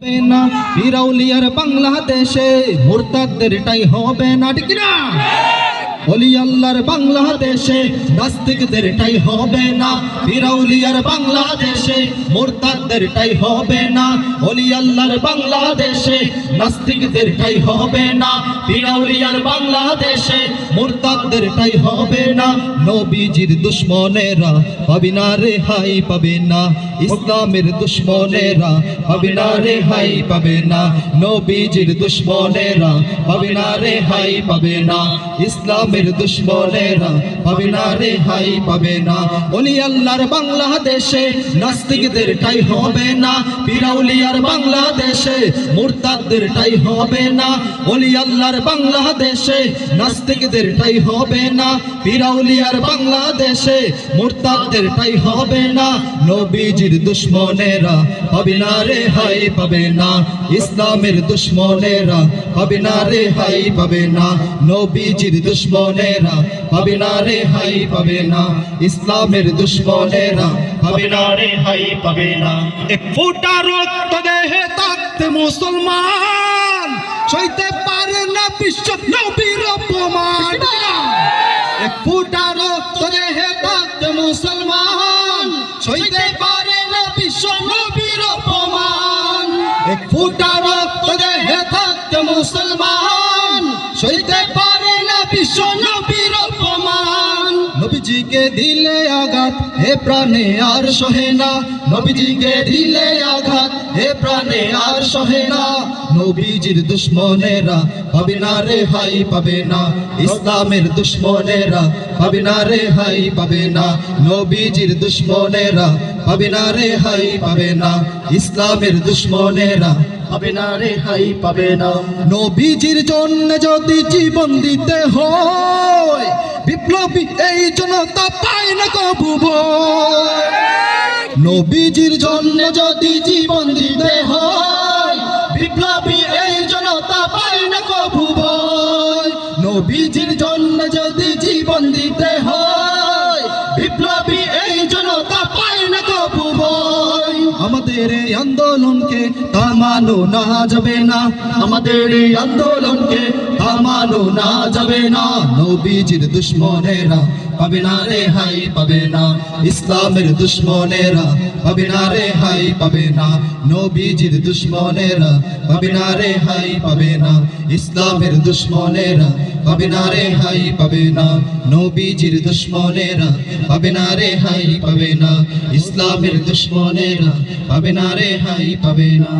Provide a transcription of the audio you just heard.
হবে না। বিরাউলিয়ার বাংলাদেশে হবে না ঠিক না অলি আল্লাহর বাংলাদেশে, নাস্তিকদেরটাই হবে না। বিরাউলিয়ার বাংলাদেশে, মুরতাদদেরটাই হবে না। অলি আল্লাহর বাংলাদেশে, নাস্তিকদেরটাই হবে না। বিরাউলিয়ার বাংলাদেশে, মুরতাদদেরটাই হবে না। নবীজির দুশ্মনেরা পাবে না রেহাই পাবে না। ইসলামের দুশ্মনেরা পাবে না রেহাই পাবে না। নবীজির দুশ্মনেরা পাবে না রেহাই পাবে না। ইসলামের দুশ্মনেরা পাবে না রেহাই, পাবে না। ওলি আল্লাহর বাংলাদেশে নাস্তিকদের টাই হবে না। পিরাউলিয়ার বাংলাদেশে মুরতাদদের টাই হবে না। ওলি আল্লাহর বাংলাদেশে নাস্তিকদের টাই হবে না। পিরাউলিয়ার বাংলাদেশে মুরতাদদের টাই হবে না। নবীজির দুশ্মনেরা পাবে না রেহাই, পাবে না। ইসলামের দুশ্মনেরা পাবে না রেহাই, পাবে না। নবীজির দুশ্মনেরা পাবে না রেহাই, পাবে না ইসলামের দুশ্মনেরা পাবে না রেহাই, পাবে না। এক ফোঁটা রক্ত দেহে থাকতে মুসলমান, সইতে পারে না বিশ্ব নবীর অপমান। এক ফোঁটা রক্ত দেহে থাকতে মুসলমান, সইতে পারে না বিশ্ব নবীর অপমান। এক ফোঁটা রক্ত দেহে থাকতে মুসলমান, সইতে পারে বিশ্ব নবীর অপমান। নবীজিকে দিলে আঘাত, হে প্রাণে আর সহে না। নবীজিকে দিলে আঘাত, হে প্রাণে আর সহে না। নবীজির দুশ্মনেরা পাবে না রেহাই পাবে না। ইসলামের দুশ্মনেরা পাবে না রেহাই পাবে না। নবীজির দুশ্মনেরা পাবে না রেহাই পাবে না। ইসলামের দুশ্মনেরা পাবে না, রেহাই পাবে না নবীজির জন্য যদি জীবন দিতে হয়, বিপ্লবী এই জনতা পায় না কবু নবীজির জন্য যদি জীবন দিতে হয়, বিপ্লবী এই জনতা পায় না কবু। আমাদের এই আন্দোলনকে থামানো না যাবে না। আমাদের এই আন্দোলনকে থামানো না যাবে না। নবীজির দুশ্মনেরা পাবে না রেহাই পাবে না। ইসলামের দুশ্মনেরা পাবে না রেহাই পাবে না। নবীজির দুশ্মনেরা পাবে না রেহাই পাবে না। ইসলামের দুশ্মনেরা পাবে না রেহাই পাবে না। নবীজির দুশ্মনেরা পাবে না রেহাই পাবে না। ইসলামের দুশ্মনেরা পাবে না রেহাই পাবে না।